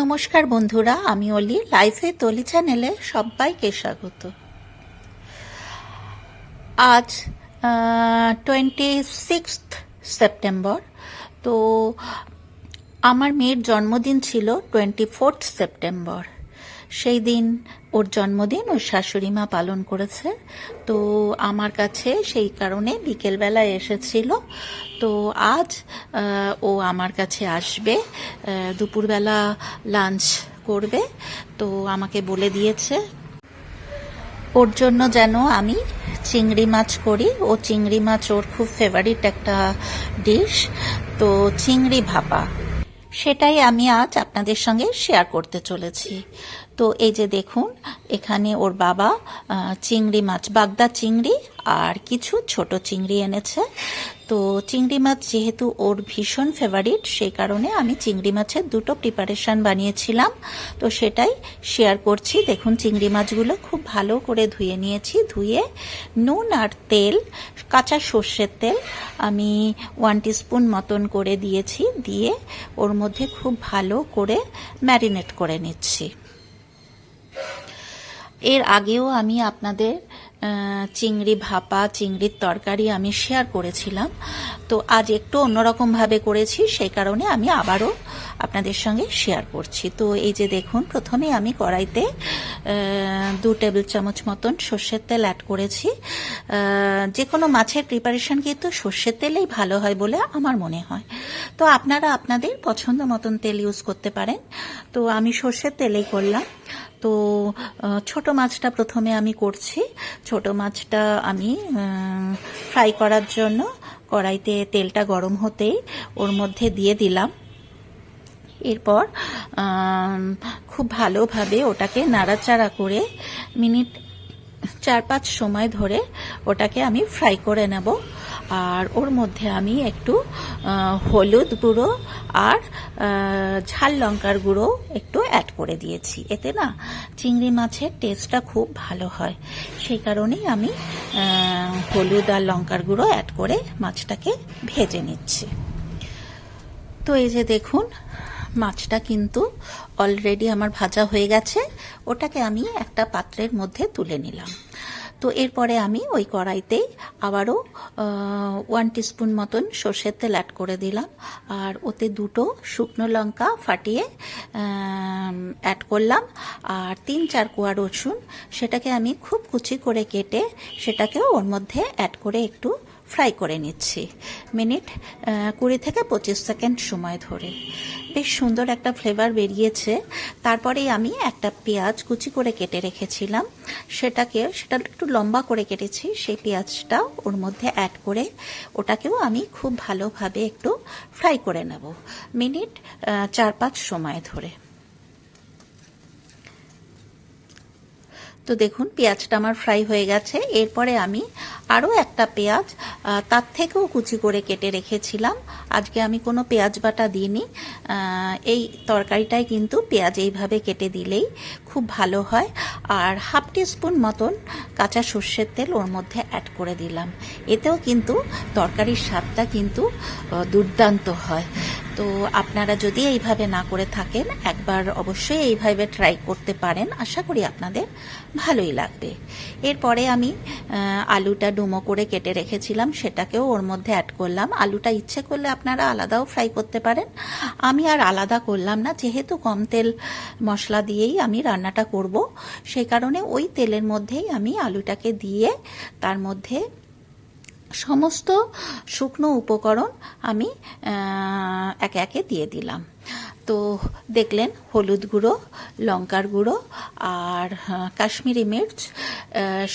নমস্কার বন্ধুরা, আমি অলি। লাইফে তলি চ্যানেলে সবাইকে স্বাগত। আজ টোয়েন্টি সিক্সথ সেপ্টেম্বর তো, আমার মেয়ের জন্মদিন ছিল টোয়েন্টি ফোর্থ সেপ্টেম্বর সেই দিন ওর জন্মদিন ওর শাশুড়ি মা পালন করেছে। তো আমার কাছে সেই কারণে বিকেলবেলা এসেছিল। তো আজ ও আমার কাছে আসবে দুপুরবেলা লাঞ্চ করবে। তো আমাকে বলে দিয়েছে, ওর জন্য যেন আমি চিংড়ি মাছ করি। ও চিংড়ি মাছ ওর খুব ফেভারিট একটা ডিশ তো চিংড়ি ভাপা। সেটাই আমি আজ আপনাদের সঙ্গে শেয়ার করতে চলেছি। তো এই যে দেখুন, এখানে ওর বাবা চিংড়ি মাছ, বাগদা চিংড়ি আর কিছু ছোট চিংড়ি এনেছে। তো চিংড়ি মাছ যেহেতু ওর ভীষণ ফেভারিট সেই কারণে আমি চিংড়ি মাছের দুটো প্রিপারেশন বানিয়েছিলাম। তো সেটাই শেয়ার করছি। দেখুন, চিংড়ি মাছগুলো খুব ভালো করে ধুয়ে নিয়েছি। ধুয়ে নুন আর তেল, কাঁচা সর্ষের তেল আমি ওয়ান টিস্পুন মতন করে দিয়েছি। দিয়ে ওর মধ্যে খুব ভালো করে ম্যারিনেট করে নিচ্ছি। এর আগেও আমি আপনাদের চিংড়ি ভাপা, চিংড়ির তরকারি আমি শেয়ার করেছিলাম। তো আজ একটু অন্যরকমভাবে করেছি, সেই কারণে আমি আবারও আপনাদের সঙ্গে শেয়ার করছি। তো এই যে দেখুন, প্রথমে আমি কড়াইতে দু টেবিল চামচ মতন সর্ষের তেল অ্যাড করেছি। যে কোনো মাছের প্রিপারেশন কিন্তু সর্ষের তেলেই ভালো হয় বলে আমার মনে হয়। তো আপনারা আপনাদের পছন্দ মতন তেল ইউজ করতে পারেন। তো আমি সর্ষের তেলেই করলাম। তো ছোট মাছটা প্রথমে আমি করছি। ছোট মাছটা আমি ফ্রাই করার জন্য কড়াইতে তেলটা গরম হতেই ওর মধ্যে দিয়ে দিলাম। এরপর খুব ভালোভাবে ওটাকে নাড়াচাড়া করে মিনিট চার পাঁচ সময় ধরে ওটাকে আমি ফ্রাই করে নেব। আর ওর মধ্যে আমি একটু হলুদ গুঁড়ো আর ঝাল লঙ্কার গুঁড়ো একটু অ্যাড করে দিয়েছি। এতে না চিংড়ি মাছের টেস্টটা খুব ভালো হয়। সেই কারণেই আমি হলুদ আর লঙ্কার গুঁড়ো অ্যাড করে মাছটাকে ভেজে নিচ্ছি। তো এই যে দেখুন, মাছটা কিন্তু অলরেডি আমার ভাজা হয়ে গেছে। ওটাকে আমি একটা পাত্রের মধ্যে তুলে নিলাম। তো এরপরে আমি ওই কড়াইতেই আবারও ওয়ান টিস্পুন মতন সর্ষের তেল অ্যাড করে দিলাম। আর ওতে দুটো শুকনো লঙ্কা ফাটিয়ে অ্যাড করলাম। আর তিন চার কোয়া রসুন, সেটাকে আমি খুব কুচি করে কেটে সেটাকেও ওর মধ্যে অ্যাড করে একটু ফ্রাই করে নিচ্ছি। মিনিট কুড়ি থেকে পঁচিশ সেকেন্ড সময় ধরে। বেশ সুন্দর একটা ফ্লেভার বেরিয়েছে। তারপরেই আমি একটা পেঁয়াজ কুচি করে কেটে রেখেছিলাম। সেটাকে, সেটা একটু লম্বা করে কেটেছি। সেই পেঁয়াজটা ওর মধ্যে অ্যাড করে ওটাকেও আমি খুব ভালোভাবে একটু ফ্রাই করে নেব। মিনিট চার পাঁচ সময় ধরে। তো দেখুন, পেঁয়াজটা আমার ফ্রাই হয়ে গেছে। এরপরে আমি আরও একটা পেঁয়াজ তার থেকেও কুচি করে কেটে রেখেছিলাম। আজকে আমি কোনো পেঁয়াজ বাটা দিইনি। এই তরকারিটায় কিন্তু পেঁয়াজ এইভাবে কেটে দিলেই খুব ভালো হয়। আর হাফ টিস্পুন মতন কাঁচা সর্ষের তেল ওর মধ্যে অ্যাড করে দিলাম। এতেও কিন্তু তরকারির স্বাদটা কিন্তু দুর্দান্ত হয়। তো আপনারা যদি এইভাবে না করে থাকেন, একবার অবশ্যই এইভাবে ট্রাই করতে পারেন। আশা করি আপনাদের ভালোই লাগবে। এরপরে আমি আলুটা ডুমো করে কেটে রেখেছিলাম, সেটাকেও ওর মধ্যে অ্যাড করলাম। আলুটা ইচ্ছে করলে আপনারা আলাদাও ফ্রাই করতে পারেন। আমি আর আলাদা করলাম না, যেহেতু কম তেল মশলা দিয়েই আমি রান্নাটা করব, সেই কারণে ওই তেলের মধ্যেই আমি আলুটাকে দিয়ে তার মধ্যে সমস্ত শুকনো উপকরণ আমি একে একে দিয়ে দিলাম। তো দেখলেন হলুদ গুঁড়ো, লঙ্কার গুঁড়ো আর কাশ্মীরি মির্চ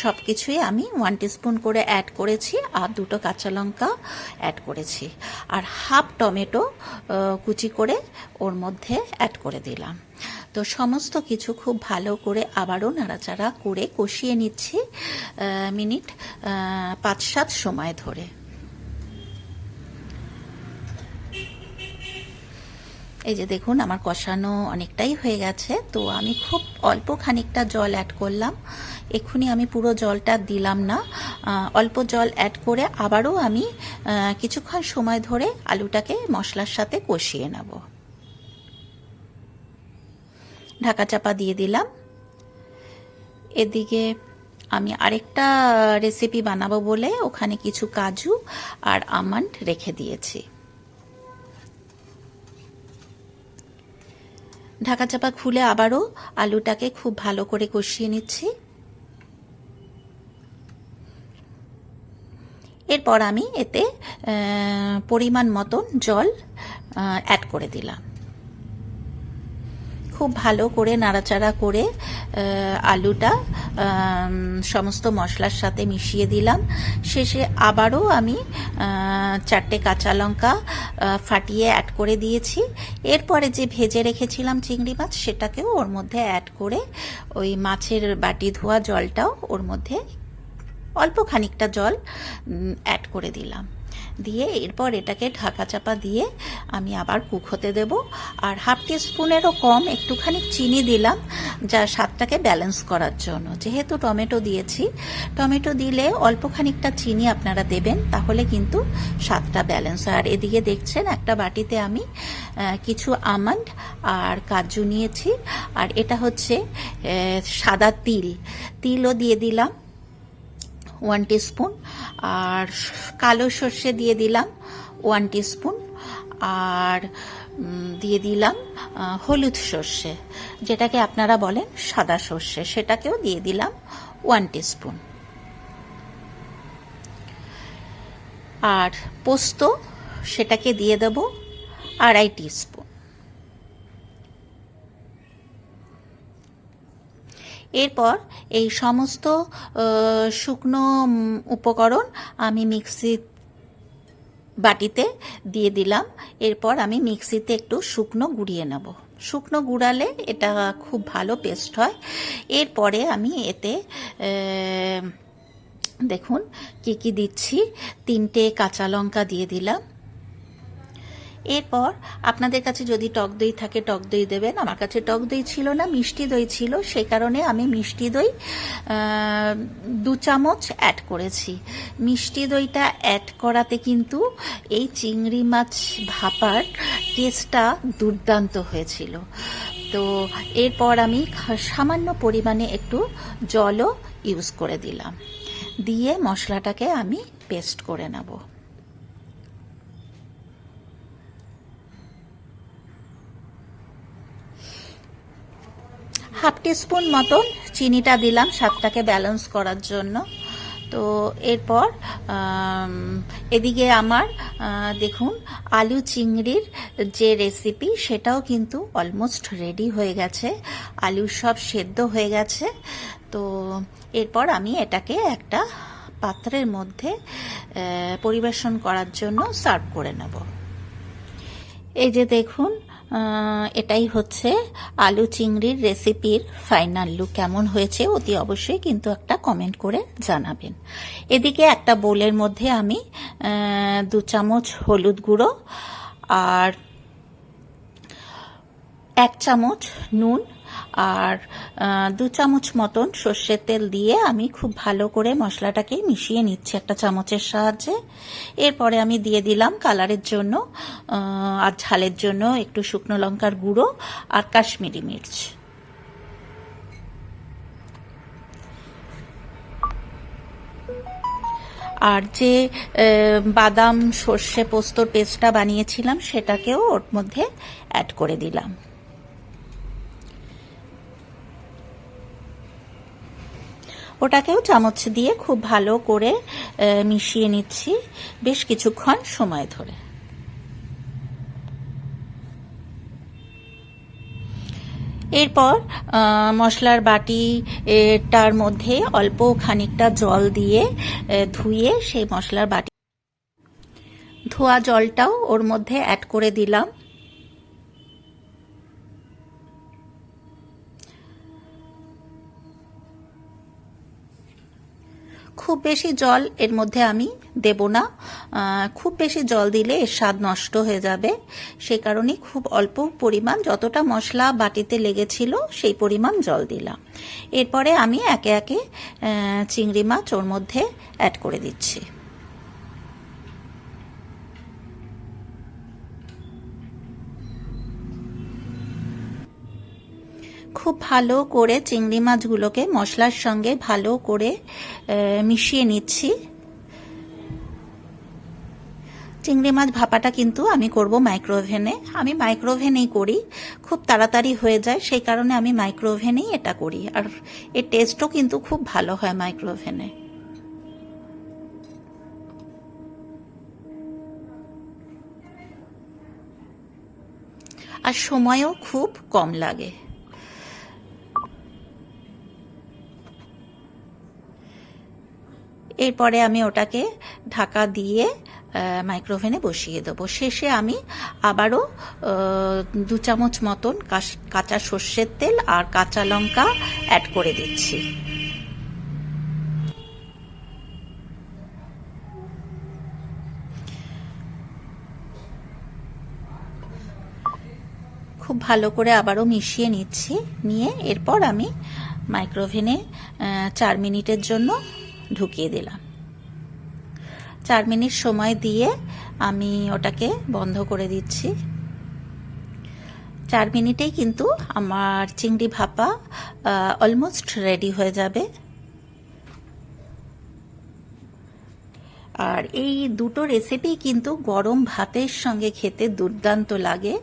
সব কিছুই আমি ওয়ান টিস্পুন করে অ্যাড করেছি আর দুটো কাঁচা লঙ্কা অ্যাড করেছি। আর হাফ টমেটো কুচি করে ওর মধ্যে অ্যাড করে দিলাম। তো সমস্ত কিছু খুব ভালো করে আবারও নাড়াচাড়া করে কষিয়ে নিচ্ছি মিনিট পাঁচ সাত সময় ধরে। এই যে দেখুন, আমার কষানো অনেকটাই হয়ে গেছে, তো আমি খুব অল্প খানিকটা জল অ্যাড করলাম। এক্ষুনি আমি পুরো জলটা দিলাম না অল্প জল অ্যাড করে আবারও আমি কিছুক্ষণ সময় ধরে আলুটাকে মশলার সাথে কষিয়ে নেব। ঢাকা চাপা দিয়ে দিলাম। এদিকে আমি আরেকটা রেসিপি বানাবো বলে ওখানে কিছু কাজু আর আমন্ড রেখে দিয়েছি। ঢাকা চাপা খুলে আবারও আলুটাকে খুব ভালো করে কষিয়ে নিচ্ছি। এরপর আমি এতে পরিমাণ মতন জল অ্যাড করে দিলাম। খুব ভালো করে নাড়াচাড়া করে আলুটা সমস্ত মশলার সাথে মিশিয়ে দিলাম। শেষে আবারও আমি চারটে কাঁচা লঙ্কা ফাটিয়ে অ্যাড করে দিয়েছি। এরপরে যে ভেজে রেখেছিলাম চিংড়ি মাছ, সেটাকেও ওর মধ্যে অ্যাড করে ওই মাছের বাটি ধোয়া জলটাও ওর মধ্যে অল্প খানিকটা জল অ্যাড করে দিলাম। দিয়ে এরপর এটাকে ঢাকা চাপা দিয়ে আমি আবার কুক হতে দেব। আর হাফ টি স্পুনেরও কম, একটুখানি চিনি দিলাম যা স্বাদটাকে ব্যালেন্স করার জন্য। যেহেতু টমেটো দিয়েছি, টমেটো দিলে অল্প খানিকটা চিনি আপনারা দেবেন, তাহলে কিন্তু স্বাদটা ব্যালেন্স আর এদিকে দেখছেন, একটা বাটিতে আমি কিছু আমন্ড আর কাজু নিয়েছি। আর এটা হচ্ছে সাদা তিল। তিলও দিয়ে দিলাম। ওয়ান স্পুন আর কালো সর্ষে দিয়ে দিলাম ওয়ান স্পুন আর দিয়ে দিলাম হলুদ সর্ষে, যেটাকে আপনারা বলেন সাদা সর্ষে, সেটাকেও দিয়ে দিলাম ওয়ান স্পুন আর পোস্ত, সেটাকে দিয়ে দেব আড়াই স্পুন এরপর এই সমস্ত শুকনো উপকরণ আমি মিক্সি বাটিতে দিয়ে দিলাম। এরপর আমি মিক্সিতে একটু শুকনো গুঁড়িয়ে নেব। শুকনো গুঁড়ালে এটা খুব ভালো পেস্ট হয়। এরপরে আমি এতে দেখুন কি কি দিচ্ছি। তিনটে কাঁচা লঙ্কা দিয়ে দিলাম। এরপর আপনাদের কাছে যদি টক দই থাকে, টক দই দেবেন। আমার কাছে টক দই ছিল না, মিষ্টি দই ছিল। সেই কারণে আমি মিষ্টি দই দু চামচ অ্যাড করেছি। মিষ্টি দইটা অ্যাড করাতে কিন্তু এই চিংড়ি মাছ ভাপার টেস্টটা দুর্দান্ত হয়েছিল। তো এরপর আমি সামান্য পরিমাণে একটু জলও ইউজ করে দিলাম। দিয়ে মশলাটাকে আমি পেস্ট করে নেব। হাফ টিস্পুন মতন চিনিটা দিলাম স্বাদটাকে ব্যালেন্স করার জন্য। তো এরপর এদিকে আমার দেখুন, আলু চিংড়ির যে রেসিপি সেটাও কিন্তু অলমোস্ট রেডি হয়ে গেছে। আলু সব সেদ্ধ হয়ে গেছে। তো এরপর আমি এটাকে একটা পাত্রের মধ্যে পরিবেশন করার জন্য সার্ভ করে নেব। এই যে দেখুন এটাই হচ্ছে আলু চিংড়ির রেসিপির ফাইনাল লুক। কেমন হয়েছে অতি অবশ্যই কিন্তু একটা কমেন্ট করে জানাবেন। এদিকে একটা বোলের মধ্যে আমি দু চামচ হলুদ গুঁড়ো আর এক চামচ নুন আর দু চামচ মতন সর্ষের তেল দিয়ে আমি খুব ভালো করে মশলাটাকে মিশিয়ে নিচ্ছি একটা চামচের সাহায্যে। এরপরে আমি দিয়ে দিলাম কালারের জন্য আর ঝালের জন্য একটু শুকনো লঙ্কার গুঁড়ো আর কাশ্মীরি মির্চ। আর যে বাদাম সর্ষে পোস্তর পেস্টটা বানিয়েছিলাম সেটাকেও ওর মধ্যে অ্যাড করে দিলাম। ওটাকেও চামচ দিয়ে খুব ভালো করে মিশিয়ে নিচ্ছি বেশ কিছুক্ষণ সময় ধরে। এরপর মশলার বাটিটার মধ্যে অল্প খানিকটা জল দিয়ে ধুয়ে সেই মশলার বাটি ধোয়া জলটাও ওর মধ্যে অ্যাড করে দিলাম। খুব বেশি জল এর মধ্যে আমি দেব না। খুব বেশি জল দিলে এর স্বাদ নষ্ট হয়ে যাবে। সে কারণে খুব অল্প পরিমাণ যতটা মশলা বাটিতে লেগেছিল সেই পরিমাণ জল দিলাম। এরপরে আমি একে একে চিংড়ি মাছ ওর মধ্যে অ্যাড করে দিচ্ছি। খুব ভালো করে চিংড়ি মাছগুলোকে মশলার সঙ্গে ভালো করে মিশিয়ে নিচ্ছি। চিংড়ি মাছ ভাপাটা কিন্তু আমি করব মাইক্রোওভেনে আমি মাইক্রোওভেনেই করি, খুব তাড়াতাড়ি হয়ে যায়, সেই কারণে আমি মাইক্রোওভেনেই এটা করি। আর এর টেস্টও কিন্তু খুব ভালো হয় মাইক্রোওভেনে আর সময়ও খুব কম লাগে। এরপরে আমি ওটাকে ঢাকা দিয়ে মাইক্রোওভেনে বসিয়ে দেবো। শেষে আমি আবারও দু চামচ মতন কাঁচা সর্ষের তেল আর কাঁচা লঙ্কা অ্যাড করে দিচ্ছি। খুব ভালো করে আবারও মিশিয়ে নিচ্ছি। নিয়ে এরপর আমি মাইক্রোওভেনে আহ, চার মিনিটের জন্য ঢুকিয়ে দিলাম। চার মিনিট সময় দিয়ে আমি ওটাকে বন্ধ করে দিচ্ছি। চার মিনিটেই কিন্তু আমার চিংড়ি ভাপা অলমোস্ট রেডি হয়ে যাবে। আর এই দুটো রেসিপি কিন্তু গরম ভাতের সঙ্গে খেতে দুর্দান্ত লাগে।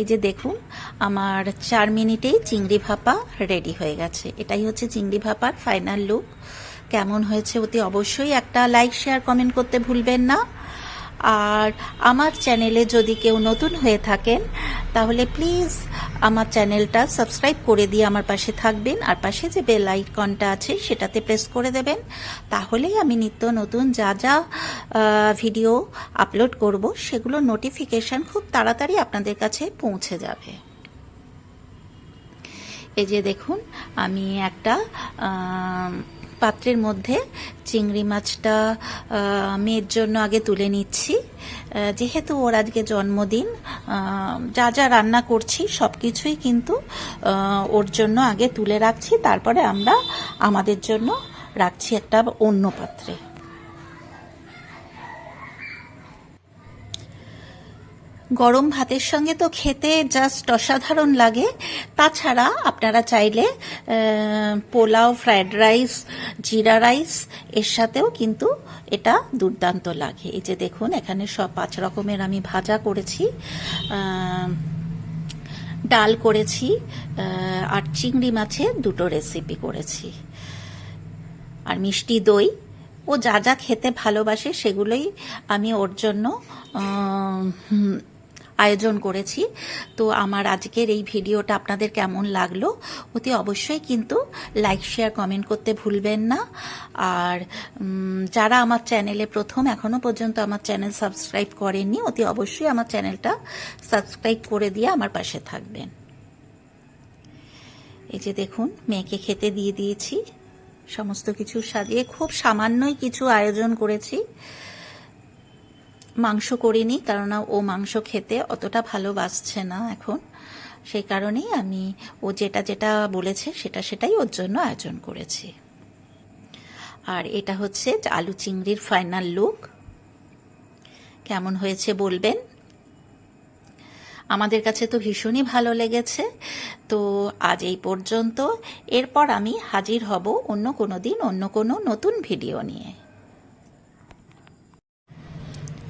এই যে দেখুন, আমার চার মিনিটেই চিংড়ি ভাপা রেডি হয়ে গেছে। এটাই হচ্ছে চিংড়ি ভাপার ফাইনাল লুক কেমন হয়েছে অতি অবশ্যই একটা লাইক শেয়ার কমেন্ট করতে ভুলবেন না। আর আমার চ্যানেলে যদি কেউ নতুন হয়ে থাকেন, তাহলে প্লিজ আমার চ্যানেলটা সাবস্ক্রাইব করে দিয়ে আমার পাশে থাকবেন। আর পাশে যে বেল আইকনটা আছে, সেটাতে প্রেস করে দেবেন। তাহলেই আমি নিত্য নতুন যা যা ভিডিও আপলোড করব, সেগুলো নোটিফিকেশন খুব তাড়াতাড়ি আপনাদের কাছে পৌঁছে যাবে। এই যে দেখুন, আমি একটা পাত্রের মধ্যে চিংড়ি মাছটা মেয়ের জন্য আগে তুলে নিচ্ছি। যেহেতু ওর আজকে জন্মদিন যা যা রান্না করছি সব কিছুই কিন্তু ওর জন্য আগে তুলে রাখছি, তারপরে আমরা আমাদের জন্য রাখছি একটা অন্য পাত্রে। গরম ভাতের সঙ্গে তো খেতে জাস্ট অসাধারণ লাগে। তাছাড়া আপনারা চাইলে pulao fried rice jeera rice এর সাথেও কিন্তু এটা দুর্দান্ত লাগে। এই যে দেখুন, এখানে সব পাঁচ রকমের আমি ভাজা করেছি। ডাল করেছি আর চিংড়ি মাছের দুটো রেসিপি করেছি। আর মিষ্টি দই, ও যা যা খেতে ভালোবাসে সেগুলোই আমি ওর জন্য আয়োজন করেছি। তো আমার আজকের এই ভিডিওটা আপনাদের কেমন লাগল অতি অবশ্যই কিন্তু লাইক শেয়ার কমেন্ট করতে ভুলবেন না। আর যারা আমার চ্যানেলে প্রথম এখনও পর্যন্ত আমার চ্যানেল সাবস্ক্রাইব করেননি, অতি অবশ্যই আমার চ্যানেলটা সাবস্ক্রাইব করে দিয়ে আমার পাশে থাকবেন। এই যে দেখুন, মেয়েকে খেতে দিয়ে দিয়েছি। সমস্ত কিছু সাজিয়ে, খুব সামান্যই কিছু আয়োজন করেছি। মাংস করিনি, কেননা ও মাংস খেতে অতটা ভালোবাসছে না এখন। সেই কারণেই আমি, ও যেটা যেটা বলেছে সেটা সেটাই ওর জন্য আয়োজন করেছি। আর এটা হচ্ছে আলু চিংড়ির ফাইনাল লুক কেমন হয়েছে বলবেন? আমাদের কাছে তো ভীষণই ভালো লেগেছে। তো আজ এই পর্যন্ত। এরপর আমি হাজির হব অন্য কোনো দিন, অন্য কোনো নতুন ভিডিও নিয়ে।